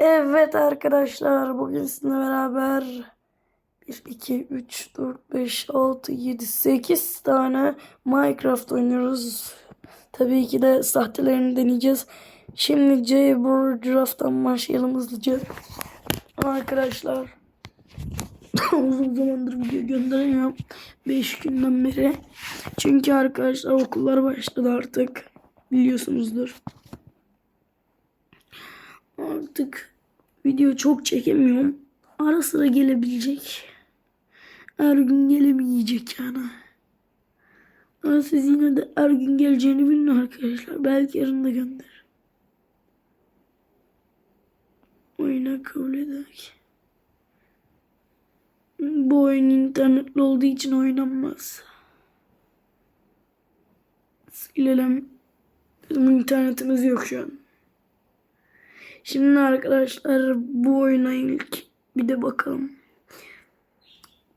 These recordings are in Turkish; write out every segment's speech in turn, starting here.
Evet arkadaşlar bugün sizinle beraber 1, 2, 3, 4, 5, 6, 7, 8 tane Minecraft oynuyoruz. Tabii ki de sahtelerini deneyeceğiz. Şimdi Jaybird Draft'tan başlayalım hızlıca. Arkadaşlar uzun zamandır video gönderemiyorum. 5 günden beri. Çünkü arkadaşlar okullar başladı artık. Biliyorsunuzdur. Artık video çok çekemiyorum. Ara sıra gelebilecek. Her gün gelemeyecek yani. Ama siz yine de her gün geleceğini bilin arkadaşlar. Belki yarın da gönder. Oyuna kabul ederek. Bu oyun internetli olduğu için oynanmaz. Silelim. Bizim internetimiz yok şu an. Şimdi arkadaşlar bu oyuna ilk bir de bakalım.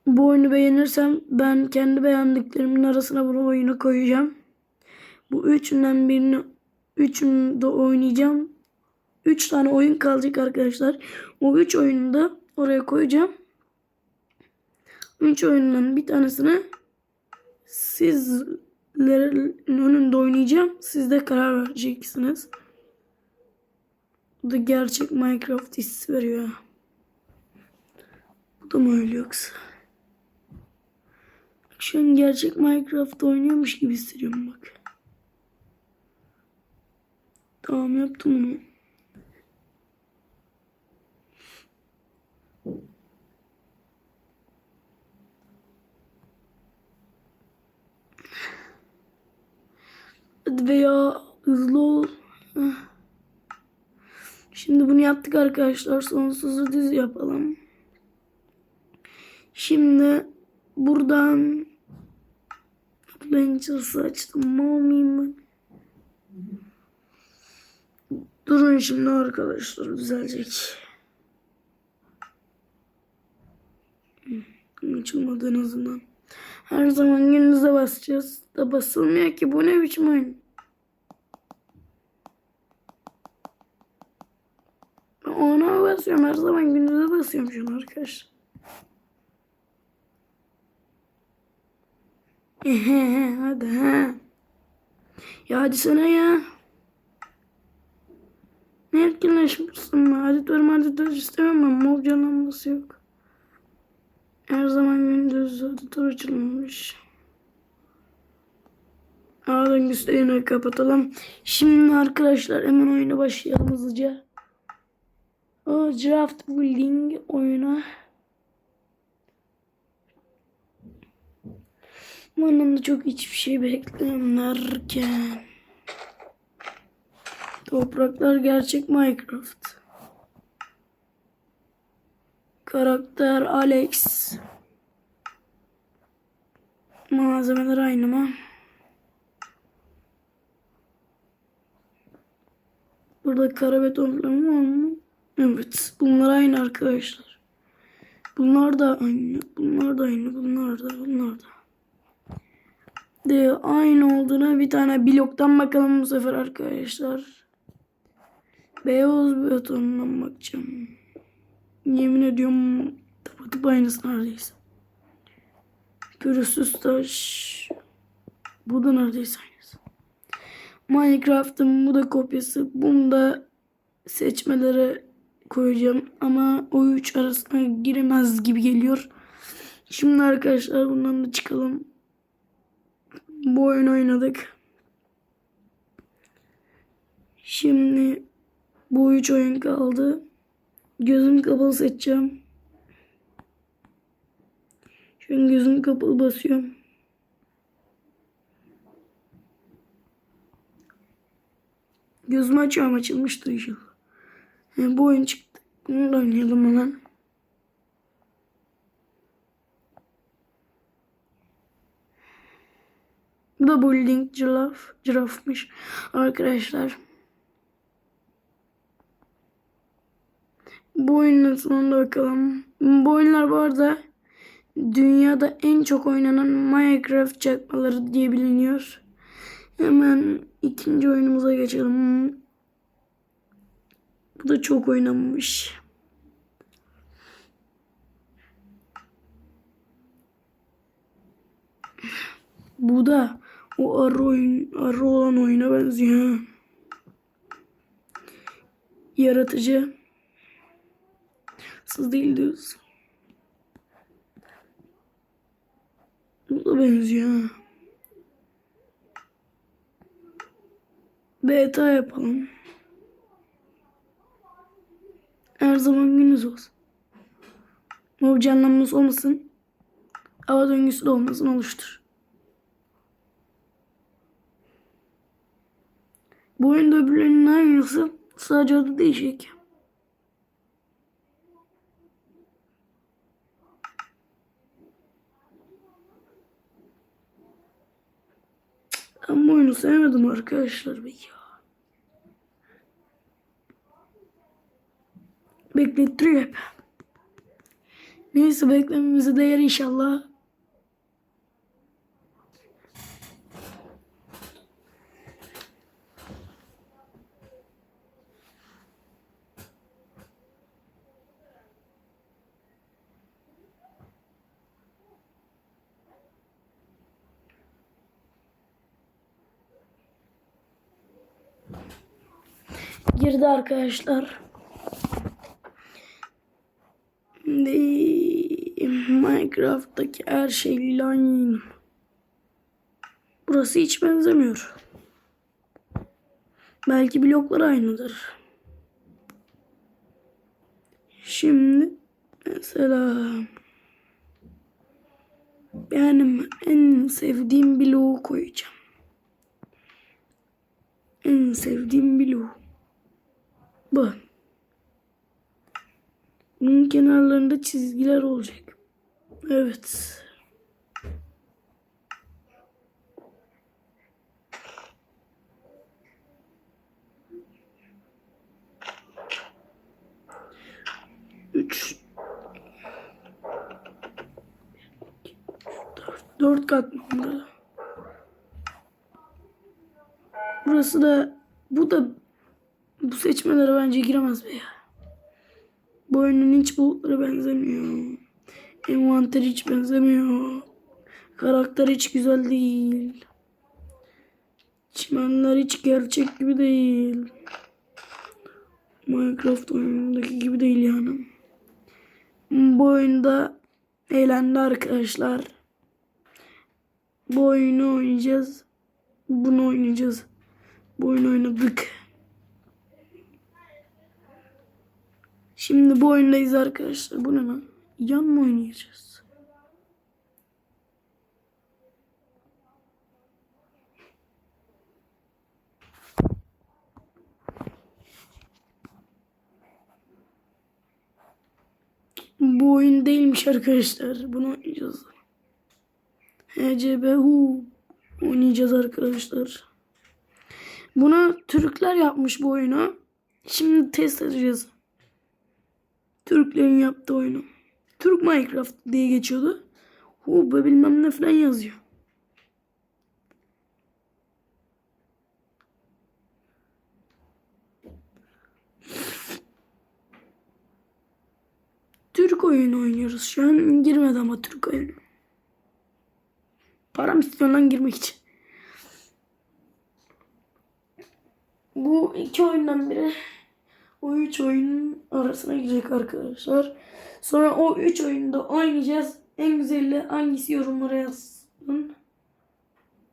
Bu oyunu beğenirsem ben kendi beğendiklerimin arasına bunu oyunu koyacağım. Bu üçünden birini üçünü de oynayacağım. Üç tane oyun kalacak arkadaşlar. O üç oyunu da oraya koyacağım. Üç oyundan bir tanesini sizlerin önünde oynayacağım. Siz de karar vereceksiniz. Bu da gerçek Minecraft hissi veriyor. Bu da mı öyle yoksa? Şu an gerçek Minecraft oynuyormuş gibi hissediyorum bak. Tamam yaptım onu. Hadi be ya hızlı ol. Yaptık arkadaşlar. Sonsuzu düz yapalım. Şimdi buradan Adventures'ı açtım. Mal ben? Durun şimdi arkadaşlar düzelecek. Açılmadı en azından. Her zaman gününüze basacağız. Da basılmıyor ki. Bu ne biçim oyun? Ona basıyorum. Her zaman gündüze basıyorum şunu arkadaşlar. Ehe, hadi ha. Ya hadi sana ya. Ne etkinleşmişsin be? Hadi dur hadi dur istemem ben. Mob canlanması yok. Her zaman gündüz hadi dur açılmamış. Ağdan gösterini kapatalım. Şimdi arkadaşlar hemen oyuna başlayalım hızlıca. O draft building oyunu. Bu anlamda çok hiçbir şey beklemlerken. Topraklar gerçek Minecraft. Karakter Alex. Malzemeler aynı mı? Burada kara beton falan var mı? Evet. Bunlar aynı arkadaşlar. Bunlar da aynı. Bunlar da aynı. Bunlar da. Bunlar da. De aynı olduğuna bir tane bloktan bakalım bu sefer arkadaşlar. Beyaz betondan bakacağım. Yemin ediyorum tıpatıp aynısı neredeyse. Pürüzsüz taş. Bu da neredeyse aynısı. Minecraft'ın bu da kopyası. Bunu da seçmelere koyacağım. Ama o üç arasına giremez gibi geliyor. Şimdi arkadaşlar bundan da çıkalım. Bu oyun oynadık. Şimdi bu üç oyun kaldı. Gözüm kapalı seçeceğim. Şu an gözüm kapalı basıyorum. Gözümü açıyorum açılmıştır inşallah. Yani bu oyun çıktı. Bunu da oynayalım hemen. Bu da building giraffe, girafmış arkadaşlar. Bu oyunun sonunda bakalım. Bu oyunlar bu arada dünyada en çok oynanan Minecraft çakmaları diye biliniyor. Hemen ikinci oyunumuza geçelim. Bu da çok oynanmış. Bu da o arı oyun arı olan oyuna benziyor. Yaratıcı. Siz değil diyoruz. Bu da benziyor. Beta yapalım. Her zaman gününüz olsun. Mob canlanması olmasın. Hava döngüsü de olmasın oluştur. Bu oyunda öbürlerinin aynısı. Sadece adı değişik. Ben bu oyunu sevmedim arkadaşlar be Beklettiriyor hep. Neyse beklememize değer inşallah. Girdi arkadaşlar. Şimdi Minecraft'taki her şeyle aynıyım. Burası hiç benzemiyor. Belki bloklar aynıdır. Şimdi mesela benim en sevdiğim bloğu koyacağım. En sevdiğim bloğu. Bu. Bunun kenarlarında çizgiler olacak. Evet. Üç. Dört, dört kat mı burada? Burası da bu da bu seçmelere bence giremez be ya. Oyunun hiç bulutlara benzemiyor. Envanter hiç benzemiyor. Karakter hiç güzel değil. Çimenler hiç gerçek gibi değil. Minecraft oyunundaki gibi değil yani. Bu oyunda eğlendi arkadaşlar. Bu oyunu oynayacağız. Bunu oynayacağız. Bu oyunu oynadık. Şimdi bu oyundayız arkadaşlar. Bu ne lan? Yan mı oynayacağız? Bu oyun değilmiş arkadaşlar. Bunu oynayacağız. HCBU oynayacağız arkadaşlar. Bunu Türkler yapmış bu oyunu. Şimdi test edeceğiz. Türklerin yaptığı oyunu. Türk Minecraft diye geçiyordu. Hu be bilmem ne falan yazıyor. Türk oyunu oynuyoruz şu an. Girmedi ama Türk oyunu. Param istiyor lan girmek için. Bu iki oyundan biri o üç oyunun arasına girecek arkadaşlar. Sonra o üç oyunda oynayacağız. En güzeli hangisi yorumlara yazsın.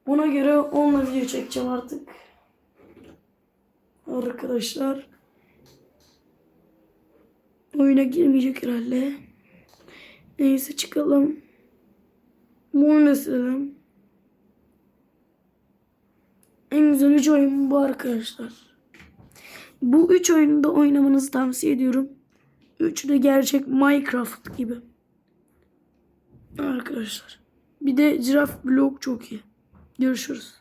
Ona göre onunla video çekeceğim artık. Arkadaşlar. Oyuna girmeyecek herhalde. Neyse çıkalım. Bu oyunu. En güzel üç oyun bu arkadaşlar. Bu üç oyunu da oynamanızı tavsiye ediyorum. Üçü de gerçek Minecraft gibi. Arkadaşlar. Bir de Giraffe Blog çok iyi. Görüşürüz.